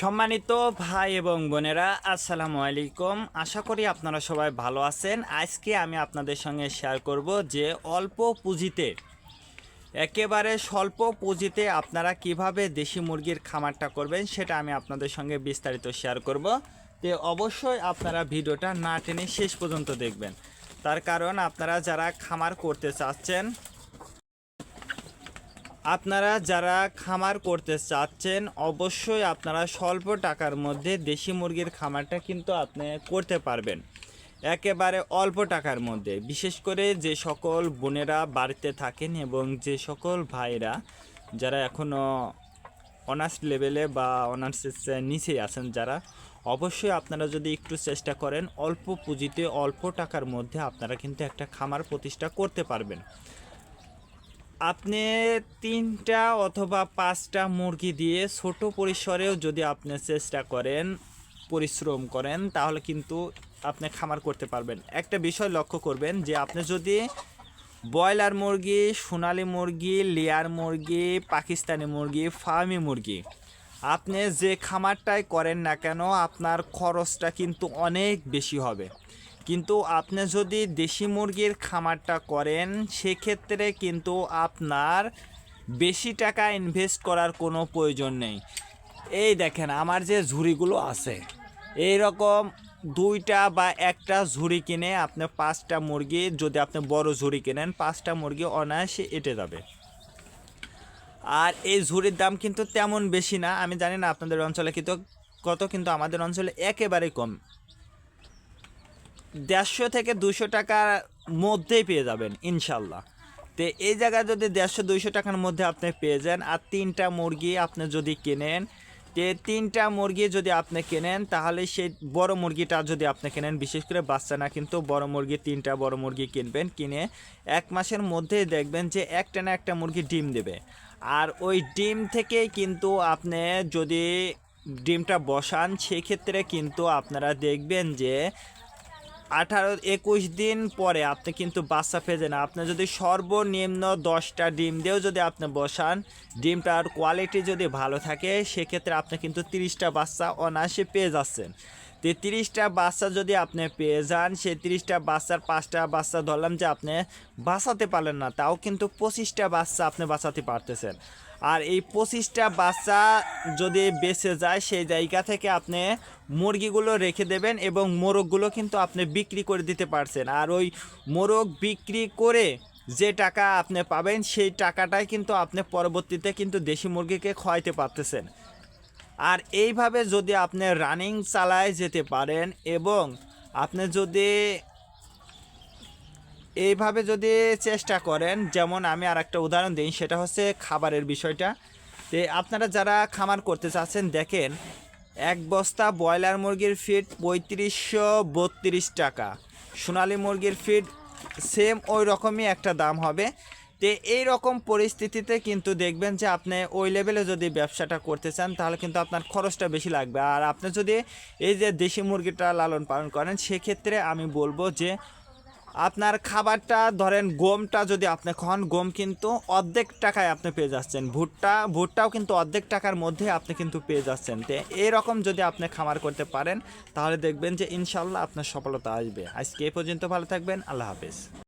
সম্মানিত ভাই এবং বোনেরা, আসসালামু আলাইকুম। আশা করি আপনারা সবাই ভালো আছেন। আজকে আমি আপনাদের সঙ্গে শেয়ার করব যে অল্প পুঁজিতে, একেবারে স্বল্প পুঁজিতে আপনারা কীভাবে দেশি মুরগির খামারটা করবেন সেটা আমি আপনাদের সঙ্গে বিস্তারিত শেয়ার করব। তে অবশ্যই আপনারা ভিডিওটা না টেনে শেষ পর্যন্ত দেখবেন। তার কারণ আপনারা যারা খামার করতে চাচ্ছেন আপনারা যারা খামার করতে চাচ্ছেন, অবশ্যই আপনারা স্বল্প টাকার মধ্যে দেশি মুরগির খামারটা কিন্তু আপনি করতে পারবেন। একেবারে অল্প টাকার মধ্যে। বিশেষ করে যে সকল বোনেরা বাড়িতে থাকেন এবং যে সকল ভাইরা যারা এখনও অনার্স লেভেলে বা অনার্সের নিচেই আছেন যারা, অবশ্যই আপনারা যদি একটু চেষ্টা করেন, অল্প পুঁজিতে অল্প টাকার মধ্যে আপনারা কিন্তু একটা খামার প্রতিষ্ঠা করতে পারবেন। আপনি তিনটা অথবা পাঁচটা মুরগি দিয়ে ছোট পরিসরেও যদি আপনি চেষ্টা করেন, পরিশ্রম করেন, তাহলে কিন্তু আপনি খামার করতে পারবেন। একটা বিষয় লক্ষ্য করবেন যে আপনি যদি ব্রয়লার মুরগি, সোনালি মুরগি, লেয়ার মুরগি, পাকিস্তানি মুরগি, ফার্মি মুরগি, আপনি যে খামারটাই করেন না কেন, আপনার খরচটা কিন্তু অনেক বেশি হবে। কিন্তু আপনি যদি দেশি মুরগির খামারটা করেন, সেক্ষেত্রে কিন্তু আপনার বেশি টাকা ইনভেস্ট করার কোনো প্রয়োজন নেই। এই দেখেন, আমার যে ঝুড়িগুলো আছে এই রকম দুইটা বা একটা ঝুড়ি কিনে আপনি পাঁচটা মুরগি, যদি আপনি বড় ঝুড়ি কেনেন, পাঁচটা মুরগি অনায়াসে এঁটে যাবে। আর এই ঝুড়ির দাম কিন্তু তেমন বেশি না, আমি জানি না আপনাদের অঞ্চলে কিন্তু কত, কিন্তু আমাদের অঞ্চলে একেবারেই কম। দেড়শো থেকে দুশো টাকার মধ্যেই পেয়ে যাবেন, ইনশাল্লাহ। তো এই জায়গায় যদি দেড়শো দুইশো টাকার মধ্যে আপনি পেয়ে যান, আর তিনটা মুরগি আপনি যদি কেনেন, তে তিনটা মুরগি যদি আপনি কেনেন, তাহলে সেই বড় মুরগিটা যদি আপনি কেনেন, বিশেষ করে বাচ্চা না, কিন্তু বড় মুরগি, তিনটা বড় মুরগি কিনবেন, কিনে এক মাসের মধ্যেই দেখবেন যে একটা না একটা মুরগি ডিম দেবে। আর ওই ডিম থেকেই কিন্তু আপনি যদি ডিমটা বসান, সেক্ষেত্রে কিন্তু আপনারা দেখবেন যে আঠারো একুশ দিন পরে আপনি কিন্তু বাচ্চা পেয়ে না আপনি যদি সর্বনিম্ন দশটা ডিম দিয়েও যদি আপনি বসান, ডিমটার কোয়ালিটি যদি ভালো থাকে, সেক্ষেত্রে আপনি কিন্তু তিরিশটা বাচ্চা অনায়াসে পেয়ে যাচ্ছেন। তো তিরিশটা বাচ্চা যদি আপনি পেয়ে যান সেই তিরিশটা বাচ্চার পাঁচটা বাচ্চা ধরলাম যে আপনি বাঁচাতে পারলেন না, তাও কিন্তু পঁচিশটা বাচ্চা আপনি বাঁচাতে পারতেছেন। আর এই পঁচিশটা বাচ্চা যদি বেঁচে যায়, সেই জায়গা থেকে আপনি মুরগিগুলো রেখে দেবেন এবং মোরগগুলো কিন্তু আপনি বিক্রি করে দিতে পারছেন। আর ওই মোরগ বিক্রি করে যে টাকা আপনি পাবেন, সেই টাকাটাই কিন্তু আপনি পরবর্তীতে কিন্তু দেশি মুরগিকে খাওয়াইতে পারতেছেন। আর এইভাবে যদি আপনি রানিং চালায় যেতে পারেন এবং আপনি যদি এইভাবে যদি চেষ্টা করেন, যেমন আমি আর একটা উদাহরণ দিই, সেটা হচ্ছে খাবারের বিষয়টা। তো আপনারা যারা খামার করতে চাচ্ছেন, দেখেন এক বস্তা ব্রয়লার মুরগির ফিড পঁয়ত্রিশশো বত্রিশ টাকা। সোনালি মুরগির ফিড সেম ওই রকমই একটা দাম হবে। তো এই রকম পরিস্থিতিতে কিন্তু দেখবেন যে আপনি ওই লেভেলে যদি ব্যবসাটা করতে চান, তাহলে কিন্তু আপনার খরচটা বেশি লাগবে। আর আপনি যদি এই যে দেশি মুরগিটা লালন পালন করেন, সেক্ষেত্রে আমি বলব যে আপনার খাবারটা ধরেন গমটা যদি আপনি খান, গম কিন্তু অর্ধেক টাকায় আপনি পেয়ে যাচ্ছেন। ভুট্টা, ভুট্টাও কিন্তু অর্ধেক টাকার মধ্যে আপনি কিন্তু পেয়ে যাচ্ছেন। তো এরকম যদি আপনি খামার করতে পারেন, তাহলে দেখবেন যে ইনশাল্লাহ আপনার সফলতা আসবে। আজকে এ পর্যন্ত ভালো থাকবেন, আল্লাহ হাফেজ।